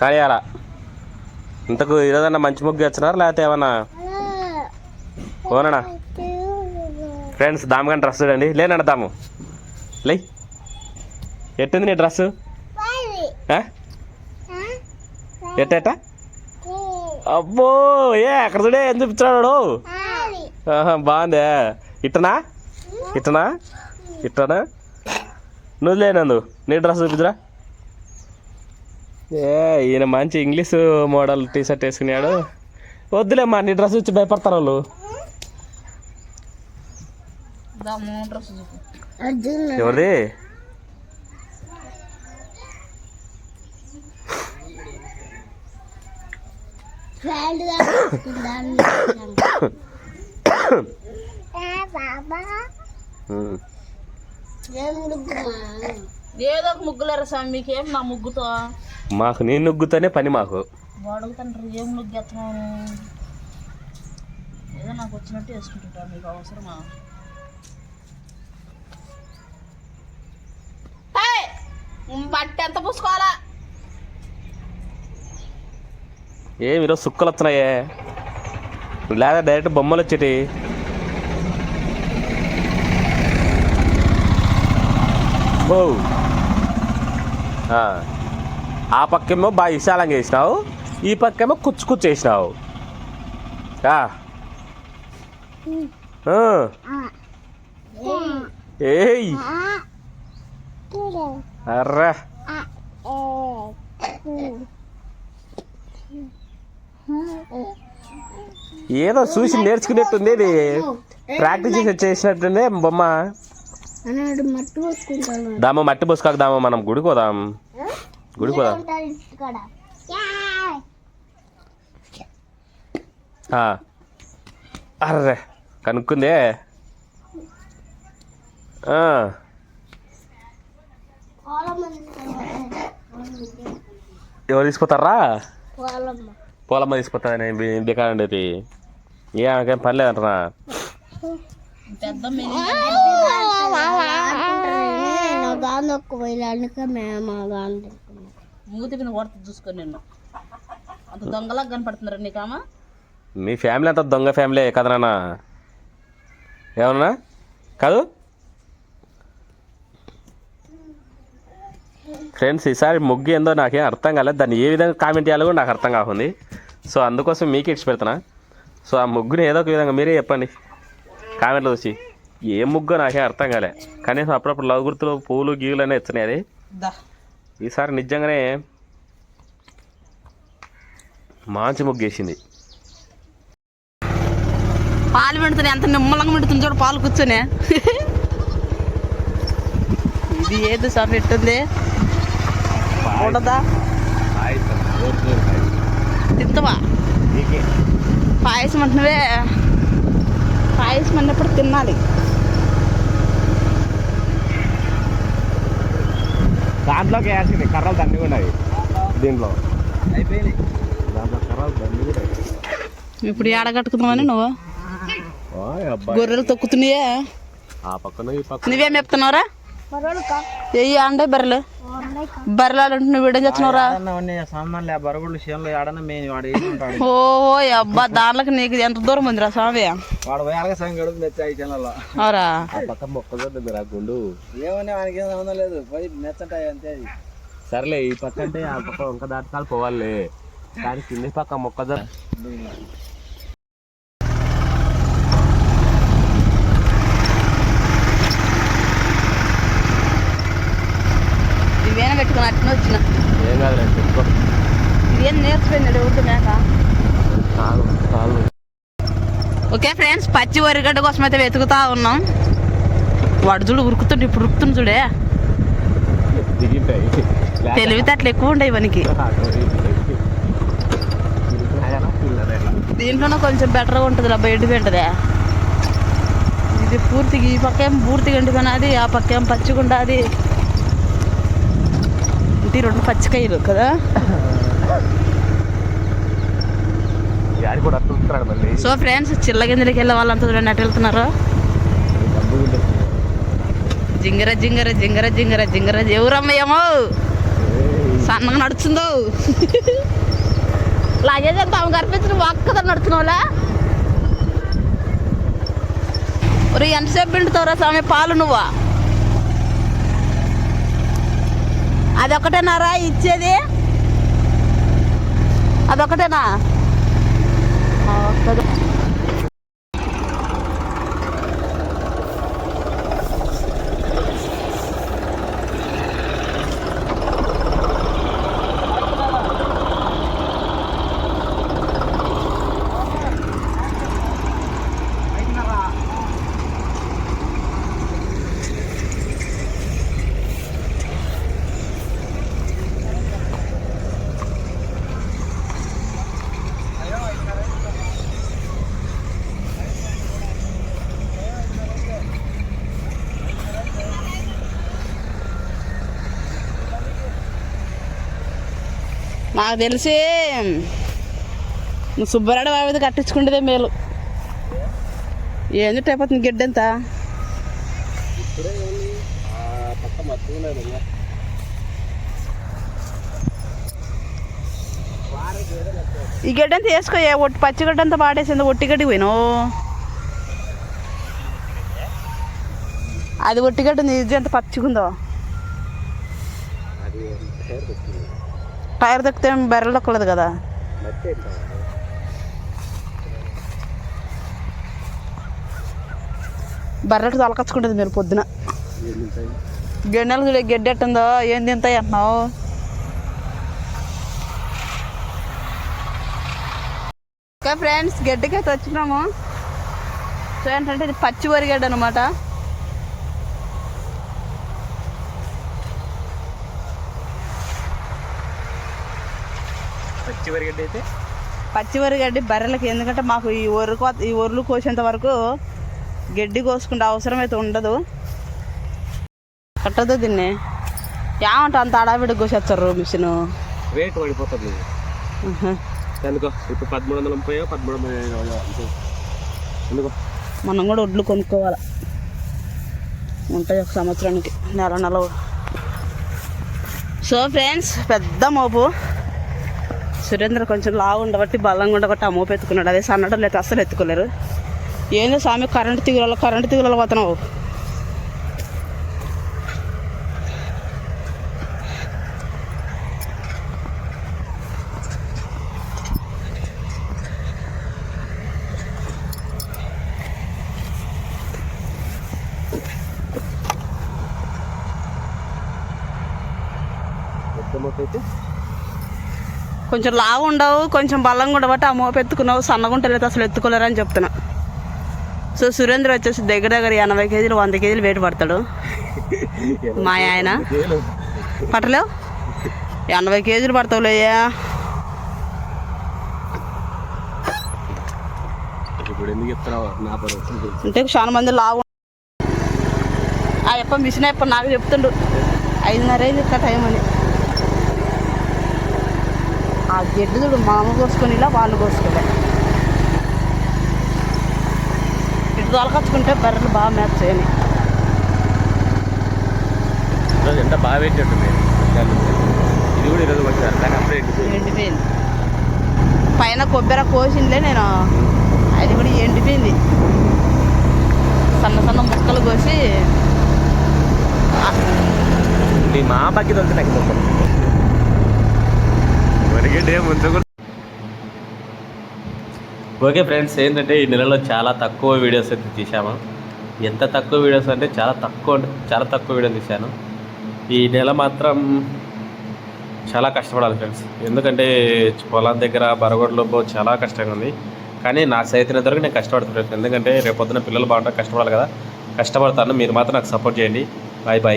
కానీ అలా ఇంతకు ఈరోజన్నా మంచి ముగ్గు వచ్చినారా లేకపోతే ఏమన్నా ఓనన్నా ఫ్రెండ్స్ దామగాని డ్రెస్ చూడండి. లేనండి దాము. లే. ఎట్టుంది నీ డ్రెస్? ఎట్ట అబ్బో ఏ అక్కడ చూడే ఏం చూపించాడు ఆహా, బాగుందే. ఇట్టనా? ఇట్టనా? ఇట్టనా? నువ్వు లేనందు నీ డ్రెస్ చూపించరా. ఏ ఈయన మంచి ఇంగ్లీష్ మోడల్ టీ షర్ట్ వేసుకున్నాడు వద్దులేమ్మా నీ డ్రెస్ వచ్చి భయపడతారు వాళ్ళు. ఎవరిది? ఉమ్. ఏదో ఒక ముగ్గులేరు స్వామి? మీకేం నా ముగ్గుతో? మాకు నీ నుగ్గుతోనే పని మాకు. వాడుకు తండ్రి ఏం ముగ్గు ఎత్తనాను ఏదో నాకు వచ్చినట్టు వేసుకుంటుంటా మీకు అవసరమా! బట్ట ఎంత పూసుకోవాలా? ఏమి ఈరోజు సుక్కలు వస్తున్నాయే? లేదా డైరెక్ట్ బొమ్మలు వచ్చేటి? ఓ ఆ. పక్కేమో బాగా విశాలంగా వేసినావు ఈ పక్కేమో కుచ్చు కుచ్చు వేసినావు. ఆ. ఏయ్. అర్రా. ఏదో చూసి నేర్చుకునేట్టుంది ఇది ప్రాక్టీస్ చేసి బొమ్మ. దామ మట్టి పోసుకాక దామ మనం గుడికి పోదాం. గుడికి పోదాం. ఇక్కడ ఆ. అర్రే కనుక్కుందే. ఎవరు తీసుకుపోతారా? పోలమ్మ. పోలమ్మ తీసుకుపోతా నేను దిగాండి ఏ ఆమెకేం పని లేదంటనా? పెద్ద మినీ నా గాంధీ ఒక్క పోయిలానిక మేము గాంధీ మూతి మీద కొడత చూసుకొని నిన్ను అంత దొంగలాగా కనపడుతున్నారా నీకామా మీ ఫ్యామిలీ అంతా దొంగ ఫ్యామిలీ కదా నాన్న? ఏమన్నా? కాదు? ఫ్రెండ్స్ ఈసారి ముగ్గు ఏందో నాకేం అర్థం కాలేదు. దాన్ని ఏ విధంగా కామెంట్ చేయాలో కూడా నాకు అర్థం కాకుంది. సో అందుకోసం మీకు ఇచ్చి పెడుతున్నా సో ఆ ముగ్గుని ఏదో ఒక విధంగా మీరే చెప్పండి. కామెంట్లో చూసి ఏ ముగ్గు నాకేం అర్థం కాలే. కనీసం అప్పుడప్పుడు లవ్ గుర్తులు పూలు గీవులు అనే ఇస్తున్నాయి అది. ఈసారి నిజంగానే మంచి ముగ్గు వేసింది పాలు పెడుతుంది ఎంత నిమ్మలంగా పెడుతుంది చూడు పాలు కూర్చొని. ఇది ఏది సార్ పెట్టుంది ఉండదా? తింతవా పాయసం అంటున్నవే. పాయసం అన్నప్పుడు తినాలి. దాంట్లోకి వేసింది కర్రలు దండి ఉన్నాయి దీంట్లో. అయిపోయినాయి. దాంట్లో కర్రలు దండి కూడా ఇప్పుడు ఏడ కట్టుకుందామని నువ్వు? అబ్బాయి. గొర్రెలు తొక్కుతున్నాయే? ఆ పక్కన ఈ పక్కన. నువ్వేం చెప్తున్నావురా? ఎయ్యి అండే బర్రెలు. బర్రెలు అంటే నువ్వు వీడేం చేస్తున్నావురా సామాన్లు బరుగుళ్ళు చేనులో ఆడన మేము వాడు ఏమి ఉంటాడు? ఓ అబ్బా దాంట్లోకి నీకు ఎంత దూరం ఉందిరా స్వామి? వాడు పోయాక సంగ గడుపు మెచ్చాయి చేనులలో. అవరా. ఆ పక్క ఆ గుండు. ఏమని వానికి ఏం సంబంధం లేదు. పోయి మెచ్చంటాయి అంతే సర్లే ఈ పక్క అంటే ఆ పక్క వంక దాటకాలు పోవాలి. కానీ కింది పక్క మొక్కజొన్న వచ్చిన. ఏం కాదులే ఇదేం నేర్చుకున్నాడు ఎవరితో మేక? చాలు చాలు ఓకే ఫ్రెండ్స్ పచ్చి వరిగడ్డ కోసం అయితే వెతుకుతా ఉన్నాం. వాడు చూడు ఉరుకుతుండు ఇప్పుడు ఉరుకుతుంది చూడే. తెలివితేటలు ఎక్కువ ఉంటాయి మనకి దీంట్లోనే కొంచెం బెటర్గా ఉంటుంది బయట ఉంటుందా ఇది పూర్తిగా ఈ పక్క ఏం పూర్తిగా ఎండుకున్నది ఆ పక్క ఏం పచ్చిగా ఇది రెండు పచ్చికాయలు కదా? సో ఫ్రెండ్స్ చిల్లగింజలకి వెళ్ళే వాళ్ళంతా చూడండి అటు వెళ్తున్నారు. జింగర జింగర జింగర జింగర జింగర. ఎవరమ్మయ్యమో సన్నగా నడుస్తుందో లగేజ్ అంతా ఆమె కనిపించిన ఒక్కదా నడుతున్నావులే ఒరే ఎంతసేపు పిండుతావురా స్వామి పాలు నువ్వా? అదొకటేనారా ఇచ్చేది? అదొకటేనా ఆ, ఒక్కదే. నాకు తెలిసి నువ్వు సుబ్బరాడు బావి కట్టించుకుంటేదే మేలు. ఏంది అయిపోతుంది గిడ్డంత ఈ గడ్డంతా వేసుకో ఏ ఒట్టి పచ్చిగడ్డంతా పాడేసింది ఒట్టిగడ్డి గడ్డి అది ఒట్టిగడ్డ ఇది ఎంత పచ్చిగుందో? టైర్ దొక్కితే బెర్రెలు దొక్కలేదు కదా. బర్రెట్ తలకచ్చుకుంటుంది మీరు పొద్దున. గెన్నెలు గడ్డి ఎట్టుందో ఏం తింటాయి అంటున్నావు? ఓకే ఫ్రెండ్స్ గడ్డికి అయితే వచ్చినాము. సో ఏంటంటే ఇది పచ్చి వరిగడ్డ అనమాట పచ్చి వరిగడ్డ అయితే పచ్చి వరిగడ్డి బర్రెలకి ఎందుకంటే మాకు ఈ ఒర్రు ఈ ఒర్లు కోసేంత వరకు గడ్డి కోసుకుంటే అవసరం అయితే ఉండదు. కట్టదు దీన్ని. ఏమంట అంత అడావిడి కోసేస్తారు మిషన్? రేట్ పడిపోతుంది. ఎందుకో? ఇప్పుడు పదమూడు వందల ముప్పై పదమూడు వందల ఎందుకో? మనం కూడా ఒడ్లు కొనుక్కోవాలి. ఉంటాయి ఒక సంవత్సరానికి నెల నెల సో ఫ్రెండ్స్ పెద్ద మోపు. సురేంద్ర కొంచెం లావు ఉండబట్టి బలంగా ఉండబట్టి అమ్మ పెట్టుకున్నాడు ఎత్తుకున్నాడు. అదే సన్నడం లేదు అస్సలు ఎత్తుకోలేరు. ఏందో స్వామి కరెంటు తీగులలో కరెంటు తీగులలో పోతున్నావు. మొత్తం అయితే కొంచెం లావు ఉండవు కొంచెం బలంగా ఉండబట్టి ఆ మోపు ఎత్తుకున్నావు సన్నగా ఉంటలేదు అసలు ఎత్తుకోలేరు అని చెప్తున్నా. సో సురేంద్ర వచ్చేసి దగ్గర దగ్గర ఎనభై కేజీలు వంద కేజీలు వెయిట్ పడతాడు. మా ఆయన. పట్టలేవు ఎనభై కేజీలు పడతావులేయ్యా అంటే చాలా మంది లావు ఆ ఎప్ప మిషన్ ఎప్ప నాకు చెప్తుండు. ఐదున్నర అయింది ఇక్కడ టైం అని. ఆ గడ్డి చూడు మామ కోసుకొని ఇలా వాళ్ళు కోసుకోలే ఇటు తొలకచ్చుకుంటే బర్రెలు బాగా మ్యాచ్ చేయని ఎంత బాగా పెట్టినట్టుంది ఇది కూడా ఈరోజు వచ్చారు కానీ అప్పుడే ఎండిపోయింది. ఎండిపోయింది పైన కొబ్బరి కోసిందిలే నేను. అది కూడా ఎండిపోయింది. సన్న సన్న ముక్కలు కోసి మా పక్కి దొరికి నాకు డే ముందు ఓకే ఫ్రెండ్స్ ఏంటంటే ఈ నెలలో చాలా తక్కువ వీడియోస్ అయితే తీసాము ఎంత తక్కువ వీడియోస్ అంటే చాలా తక్కువ చాలా తక్కువ వీడియోలు తీశాను. ఈ నెల మాత్రం చాలా కష్టపడాలి ఫ్రెండ్స్. ఎందుకంటే పొలం దగ్గర బరగొడలో చాలా కష్టంగా ఉంది. కానీ నా సైతం వరకు నేను కష్టపడుతున్నాను. ఎందుకంటే రేపు పొద్దున పిల్లలు బాగుంటారు కష్టపడాలి కదా. కష్టపడతాను. మీరు మాత్రం నాకు సపోర్ట్ చేయండి. Bye bye